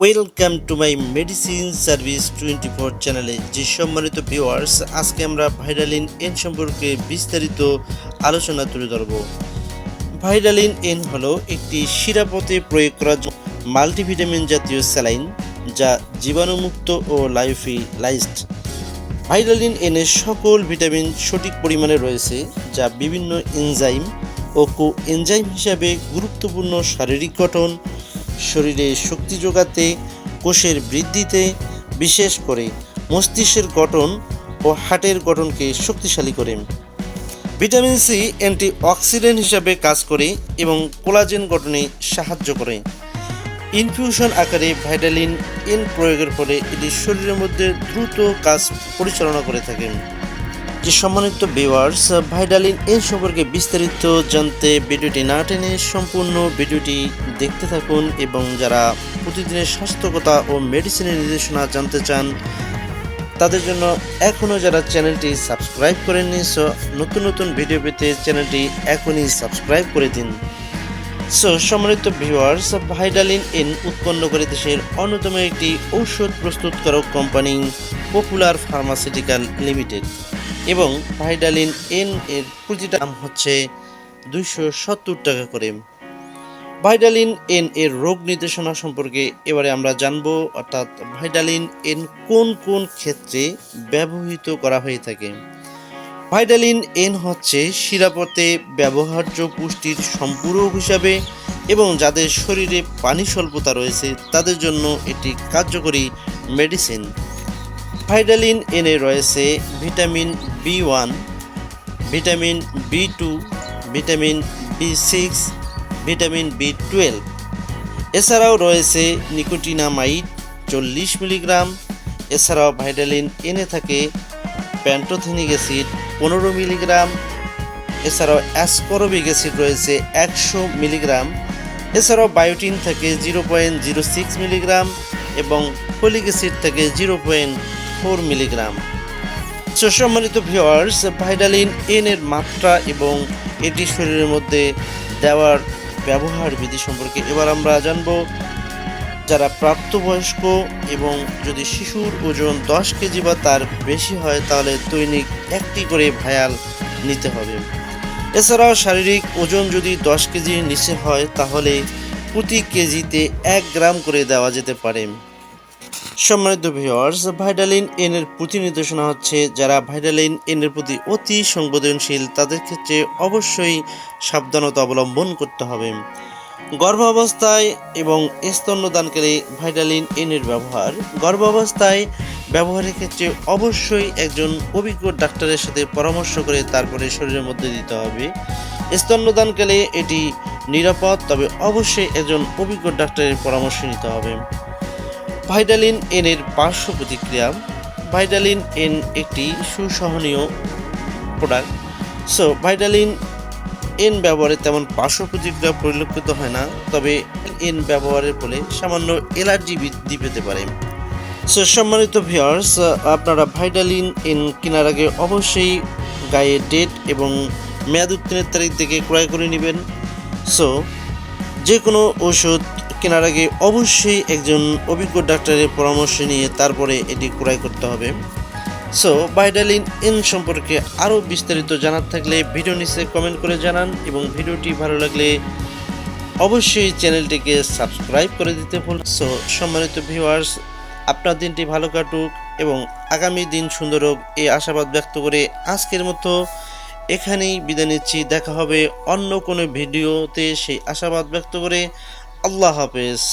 Welcome to my medicine service twenty four চ্যানেলে যে সম্মানিত ভিউয়ার্স আজকে আমরা ভাইরালিন এন সম্পর্কে বিস্তারিত আলোচনা তুলে ধরব। ভাইরালিন এন হলো একটি শিরাপথে প্রয়োগ করা মাল্টিভিটামিন জাতীয় স্যালাইন যা জীবাণুমুক্ত ও লাইফিলাইজড ভাইরালিন এনের সকল ভিটামিন সঠিক পরিমাণে রয়েছে, যা বিভিন্ন এনজাইম ও কো এনজাইম হিসাবে গুরুত্বপূর্ণ শারীরিক গঠন শরীরে শক্তি যোগাতে, কোষের বৃদ্ধিতে, বিশেষ করে মস্তিষ্কের গঠন ও হার্টের গঠনকে শক্তিশালী করে। ভিটামিন সি অ্যান্টি অক্সিডেন্ট হিসাবে কাজ করে এবং কোলাজেন গঠনে সাহায্য করে। ইনফিউশন আকারে ভাইটালিন এন প্রয়োগের ফলে এটি শরীরের মধ্যে দ্রুত কাজ পরিচালনা করে থাকে। যে সম্মানিত ভিউয়ার্স ভাইডালিন এন সম্পর্কে বিস্তারিত জানতে ভিডিওটি না টেনে সম্পূর্ণ ভিডিওটি দেখতে থাকুন এবং যারা প্রতিদিনের স্বাস্থ্যকতা ও মেডিসিনের নির্দেশনা জানতে চান, তাদের জন্য এখনও যারা চ্যানেলটি সাবস্ক্রাইব করেননি সো নতুন নতুন ভিডিও পেতে চ্যানেলটি এখনই সাবস্ক্রাইব করে দিন। সো সম্মানিত ভিউয়ার্স ভাইডালিন এন উৎপন্ন করে দেশের অন্যতম একটি ঔষধ প্রস্তুতকারক কোম্পানি পপুলার ফার্মাসিউটিক্যাল লিমিটেড এবং ভাইডালিন এন এর প্রতিটা দাম হচ্ছে দুইশো সত্তর টাকা করে। ভাইডালিন এন এর রোগ নির্দেশনা সম্পর্কে এবারে আমরা জানব, অর্থাৎ ভাইডালিন এন কোন কোন ক্ষেত্রে ব্যবহৃত করা হয়ে থাকে। ভাইডালিন এন হচ্ছে শিরাপথে ব্যবহার্য পুষ্টির সম্পূরক হিসাবে এবং যাদের শরীরে পানি স্বল্পতা রয়েছে, তাদের জন্য এটি কার্যকরী মেডিসিন। ভাইটালিন এনে রয়েছে vitamin B one, vitamin B two, vitamin B six, vitamin B twelve. এছাড়াও রয়েছে নিকোটিনামাইড চল্লিশ মিলিগ্রাম। এছাড়াও ভাইটালিন এনে থাকে প্যান্টোথেনিক অ্যাসিড পনেরো মিলিগ্রাম। এছাড়াও অ্যাসকরবিক অ্যাসিড রয়েছে একশো মিলিগ্রাম। এছাড়াও বায়োটিন থাকে zero point zero six milligram এবং ফলিক অ্যাসিড থাকে zero point four milligram. So সম্মানিত ভিওয়ার্স ভাইডালিন এন এর মাত্রা এবং এটি শরীরের মধ্যে দেওয়ার ব্যবহার বিধি সম্পর্কে এবার আমরা জানব যারা প্রাপ্তবয়স্ক এবং যদি শিশুর ওজন দশ কেজি বা তার বেশি হয়, তাহলে দৈনিক একটি করে ভায়াল নিতে হবে। এছাড়াও শারীরিক ওজন যদি দশ কেজির নিচে হয়, তাহলে প্রতি কেজিতে এক গ্রাম করে দেওয়া যেতে পারে। সম্মানিত ভিওয়ার্স ভাইটালিন এন এর প্রতি নির্দেশনা হচ্ছে, যারা ভাইটালিন এন এর প্রতি অতি সংবেদনশীল, তাদের ক্ষেত্রে অবশ্যই সাবধানতা অবলম্বন করতে হবে। গর্ভাবস্থায় এবং স্তন্যদানকারী ভাইটালিন এনের ব্যবহার। গর্ভাবস্থায় ব্যবহারের ক্ষেত্রে অবশ্যই একজন অভিজ্ঞ ডাক্তারের সাথে পরামর্শ করে তারপরে শরীরের মধ্যে দিতে হবে। স্তন্যদানকালে এটি নিরাপদ, তবে অবশ্যই একজন অভিজ্ঞ ডাক্তারের পরামর্শ নিতে হবে। ভাইটালিন এনের পার্শ্ব প্রতিক্রিয়া। ভাইটালিন এন একটি সুসহনীয় প্রোডাক্ট সো ভাইটালিন এন ব্যবহারে তেমন পার্শ্ব প্রতিক্রিয়া পরিলক্ষিত হয় না, তবে এন ব্যবহারের ফলে সামান্য এলার্জি বৃদ্ধি পেতে পারে। সো সম্মানিত ভিউয়ার্স আপনারা ভাইটালিন এন কেনার আগে অবশ্যই গায়ে ডেট এবং মেয়াদ উত্তীর্ণের তারিখ থেকে ক্রয় করে নেবেন। সো যে কোনো ওষুধ কেনার আগে অবশ্যই একজন অভিজ্ঞ ডাক্তারের পরামর্শ নিয়ে তারপরে এটি ক্রয় করতে হবে। সো ভাইটালিন এন সম্পর্কে আরও বিস্তারিত জানার থাকলে ভিডিও নিচে কমেন্ট করে জানান এবং ভিডিওটি ভালো লাগলে অবশ্যই চ্যানেলটিকে সাবস্ক্রাইব করে দিতে ভুল সো সম্মানিত ভিউয়ার্স আপনার দিনটি ভালো কাটুক এবং আগামী দিন সুন্দর হোক এই আশাবাদ ব্যক্ত করে আজকের মতো এখানেই বিদায় নিচ্ছি। দেখা হবে অন্য কোনো ভিডিওতে। সেই আশাবাদ ব্যক্ত করে আল্লাহ হাফেজ